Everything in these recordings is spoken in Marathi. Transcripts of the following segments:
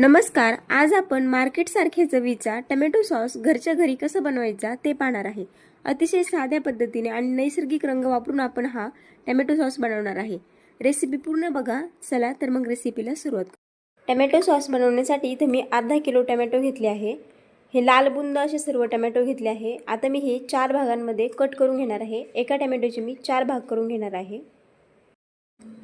नमस्कार आज आपण मार्केटसारखे चवीचा टमॅटो सॉस घरच्या घरी कसं बनवायचा ते पाहणार आहे. अतिशय साध्या पद्धतीने आणि नैसर्गिक रंग वापरून आपण हा टमॅटो सॉस बनवणार आहे. रेसिपी पूर्ण बघा चला तर मग रेसिपीला सुरुवात करू. टमॅटो सॉस बनवण्यासाठी इथे मी अर्धा किलो टमॅटो घेतले आहे. हे लाल बुंद असे सर्व टमॅटो घेतले आहे. आता मी हे चार भागांमध्ये कट करून घेणार आहे. एका टमॅटोचे मी चार भाग करून घेणार आहे.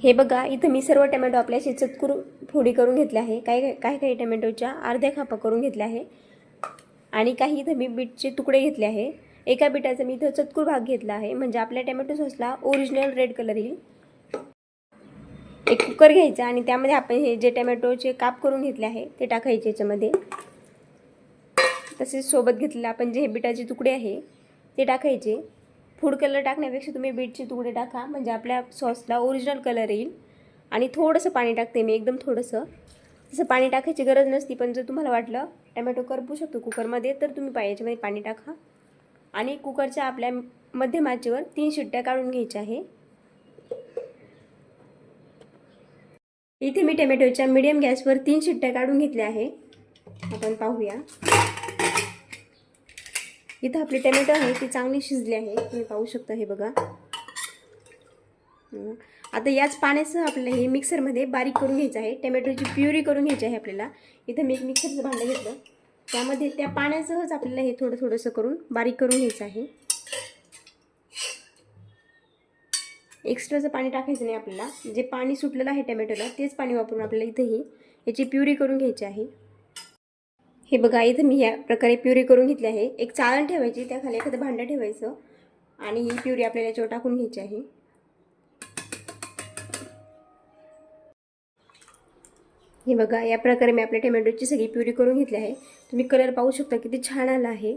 हे बघा इथं मी सर्व टमॅटो आपल्याशी चतकुर फोडी करून घेतल्या आहे. काही काही काही टमॅटोच्या अर्ध्या खापा करून घेतल्या आहे. आणि काही इथं मी बीटचे तुकडे घेतले आहे. एका बीटाचा मी इथं चतकूर भाग घेतला आहे. म्हणजे आपल्या टमॅटो सॉसला ओरिजिनल रेड कलर येईल. एक कुकर घ्यायचा आणि त्यामध्ये आपण हे जे टमॅटोचे काप करून घेतले आहे ते टाकायचे याच्यामध्ये. तसेच सोबत घेतलेलं आपण जे हे बिटाचे तुकडे आहे ते टाकायचे. फूड कलर टाकण्यापेक्षा तुम्ही बीटचे तुकडे टाका. म्हणजे आपल्या सॉसला ओरिजिनल कलर येईल. आणि थोडंसं पाणी टाकते मी एकदम थोडंसं. तसं पाणी टाकायची गरज नसती पण जर तुम्हाला वाटलं टमॅटो करपू शकतो कुकरमध्ये तर तुम्ही पा याच्यामध्ये पाणी टाका. आणि कुकरच्या आपल्या मध्यम आचेवर तीन शिट्ट्या काढून घ्यायच्या आहे. इथे मी टमॅटोच्या मिडियम गॅसवर तीन शिट्ट्या काढून घेतल्या आहे. आपण पाहूया. इथं आपली टमॅटो आहे ती चांगली शिजली आहे. तुम्ही पाहू शकता हे बघा. आता याच पाण्यासह आपल्याला हे मिक्सरमध्ये बारीक करून घ्यायचं आहे. टमॅटोची प्युरी करून घ्यायची आहे आपल्याला. इथं मी एक मिक्सरचं भांडं घेतलं. त्यामध्ये त्या पाण्यासहच आपल्याला हे थोडं थोडंसं करून बारीक करून घ्यायचं आहे. एक्स्ट्राचं पाणी टाकायचं नाही आपल्याला. जे पाणी सुटलेलं आहे टमॅटोला तेच पाणी वापरून आपल्याला इथंही याची प्युरी करून घ्यायची आहे. हे बघा इथं मी या प्रकारे प्युरी करून घेतली आहे. एक चाळण ठेवायची त्याखाली एखादं भांडं ठेवायचं आणि ही प्युरी आपल्याला याच्यावर टाकून घ्यायची आहे. हे बघा या प्रकारे मी आपल्या टोमॅटोची सगळी प्युरी करून घेतली आहे. तुम्ही कलर पाहू शकता किती छान आला आहे.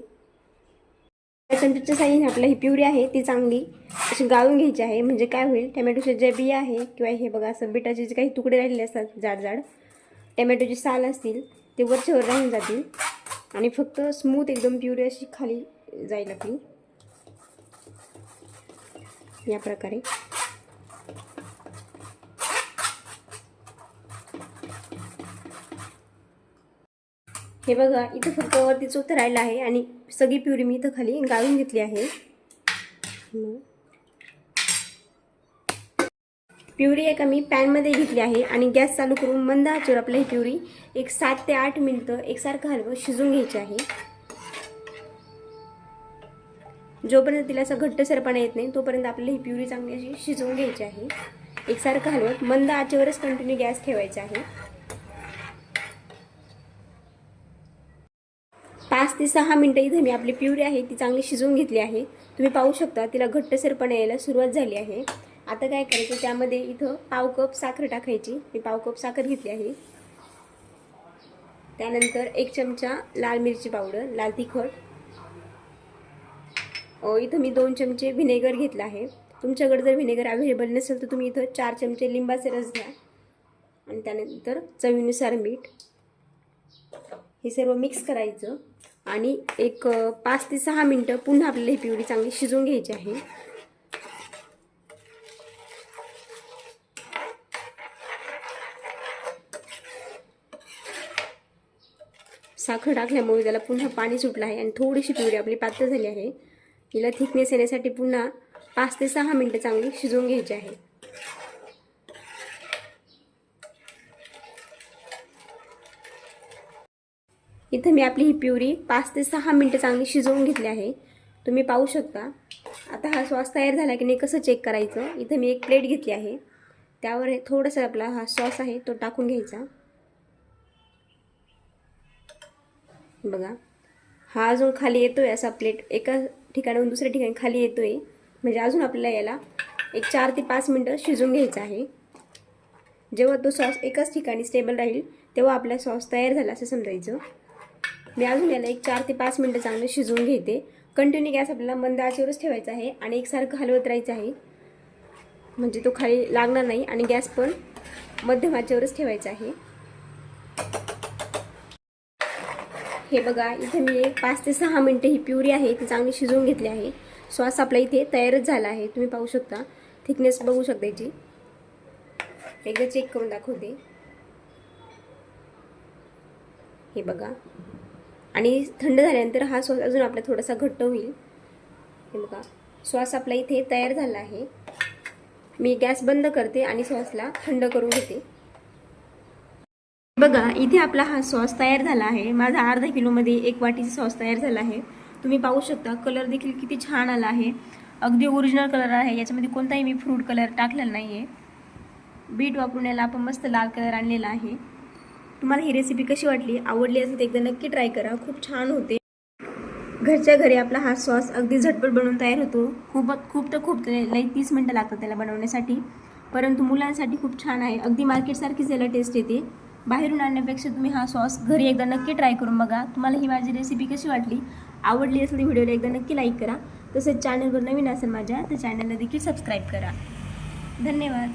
चमच्याच्या साईने आपल्याला ही प्युरी आहे ती चांगली अशी गाळून घ्यायची आहे. म्हणजे काय होईल टमॅटोचे जे बिया आहे किंवा हे बघा असं बिटाचे जे काही तुकडे राहिलेले असतात जाड जाड टोमॅटोची साल असतील ते वरच्यावर राहून जातील. आणि फक्त स्मूथ एकदम प्युरी अशी खाली जाईल आपली. या प्रकारे. हे बघा इथं फक्त वरती चोथ राहिलं आहे आणि सगळी प्युरी मी इथं खाली गाळून घेतली आहे. प्युरी एका मी पॅनमध्ये घेतली आहे आणि गॅस चालू करून मंद आचेवर आपल्या ही प्युरी एक सात ते आठ मिनटं एकसारखं हलवं शिजून घ्यायची आहे. जोपर्यंत तिला असं घट्टसरपणा येत नाही तोपर्यंत आपल्याला ही प्युरी चांगली अशी शिजवून घ्यायची आहे. एकसारखं हलवत मंद आचेवरच कंटिन्यू गॅस ठेवायचा आहे. पाच ते सहा मिनटं इथं मी आपली प्युरी आहे ती चांगली शिजवून घेतली आहे. तुम्ही पाहू शकता तिला घट्टसरपणा यायला सुरुवात झाली आहे. आता काय करायचं त्यामध्ये इथं पाव कप साखर टाकायची. मी पाव कप साखर घेतली आहे. त्यानंतर एक चमचा लाल मिरची पावडर लाल तिखट. इथं मी दोन चमचे व्हिनेगर घेतला आहे. तुमच्याकडे जर व्हिनेगर अवेलेबल नसेल तर तुम्ही इथं चार चमचे लिंबाचे रस घ्या. आणि त्यानंतर चवीनुसार मीठ. हे सर्व मिक्स करायचं. आणि एक पाच ते सहा मिनटं पुन्हा आपल्याला ही पिवळी चांगली शिजवून घ्यायची आहे. साखर टाकल्यामुळे त्याला पुन्हा पाणी सुटलं आहे आणि थोडीशी पिवळी आपली पातळ झाली आहे. हिला थिकनेस येण्यासाठी पुन्हा पाच ते सहा मिनटं चांगली शिजवून घ्यायची आहे. इथं मी आपली ही प्युरी पाच ते सहा मिनटं चांगली शिजवून घेतली आहे. तुम्ही पाहू शकता. आता हा सॉस तयार झाला की नाही कसं चेक करायचं? इथं मी एक प्लेट घेतली आहे. त्यावर थोडंसं आपला हा सॉस आहे तो टाकून घ्यायचा. बघा. हा अजून खाली येतो आहे असा प्लेट एका ठिकाणाहून दुसऱ्या ठिकाणी खाली येतो आहे म्हणजे अजून आपल्याला याला एक चार ते पाच मिनटं शिजून घ्यायचं आहे. जेव्हा तो सॉस एकाच ठिकाणी स्टेबल राहील तेव्हा आपला सॉस तयार झाला असं समजायचं. मी अजून याला एक चार ते पाच मिनटं चांगलं शिजवून घेते. कंटिन्यू गॅस आपल्याला मंद आचेवरच ठेवायचा आहे आणि एकसारखं हलवत राहायचं आहे. म्हणजे तो खाली लागणार नाही आणि गॅस पण मध्यम आचेवरच ठेवायचा आहे. हे बघा इथे मी पाच ते सहा मिनटं ही प्युरी आहे ती चांगली शिजवून घेतली आहे. सॉस आपला इथे तयारच झाला आहे तुम्ही पाहू शकता. थिकनेस बघू शकता याची. एकदा चेक करून दाखवते. हे बघा. आणि थंड झाल्यानंतर हा सॉस अजून आपला थोडासा घट्ट होईल. हे बघा सॉस आपला इथे तयार झाला आहे. मी गॅस बंद करते आणि सॉसला थंड करून घेते. बघा इथे आपला हा सॉस तयार झाला आहे. माझा अर्धा किलोमध्ये एक वाटीचा सॉस तयार झाला आहे. तुम्ही पाहू शकता कलर देखील किती छान आला आहे. अगदी ओरिजिनल कलर आहे. याच्यामध्ये कोणताही मी फ्रूट कलर टाकलेला नाही आहे बीट वापरून याला आपण मस्त लाल कलर आणलेला आहे. तुम्हाला ही रेसिपी कशी वाटली आवडली असेल तर एकदा नक्की ट्राय करा. खूप छान होते. घरच्या घरी आपला हा सॉस अगदी झटपट बनवून तयार होतो. खूप खूप तर खूप लई तीस मिनटं लागतात त्याला बनवण्यासाठी. परंतु मुलांसाठी खूप छान आहे. अगदी मार्केटसारखीच याला टेस्ट येते. बाहेरून आणण्यापेक्षा तुम्ही हा सॉस घरी एकदा नक्की ट्राय करून बघा. तुम्हाला ही माझी रेसिपी कशी वाटली आवडली असेल तर व्हिडिओला एकदा नक्की लाईक करा. तसेच चॅनलवर नवीन असेल माझ्या तर चॅनलला देखील सबस्क्राईब करा. धन्यवाद.